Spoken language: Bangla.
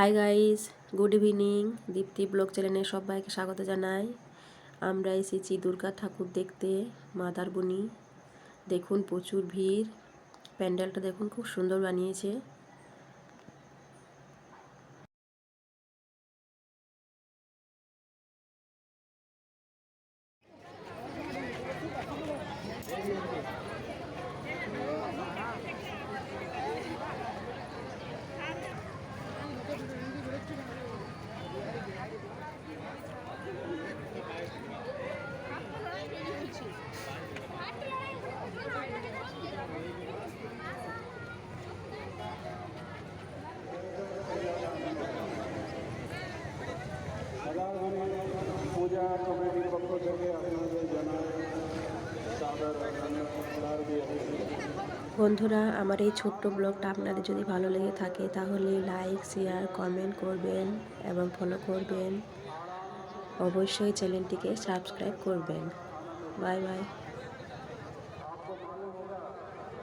Hi guys good evening Dipti blog চ্যানেলে সবাইকে স্বাগত জানাই। আমরা এসেছি দুর্গা ঠাকুর দেখতে মাদারবনি দেখুন প্রচুর ভিড়। প্যান্ডেলটা দেখুন, খুব সুন্দর বানিয়েছে। বন্ধুরা, আমার এই ছোট্ট ব্লগটা আপনাদের যদি ভালো লেগে থাকে, তাহলে লাইক শেয়ার কমেন্ট করবেন এবং ফলো করবেন। অবশ্যই চ্যানেলটিকে সাবস্ক্রাইব করবেন। Bye bye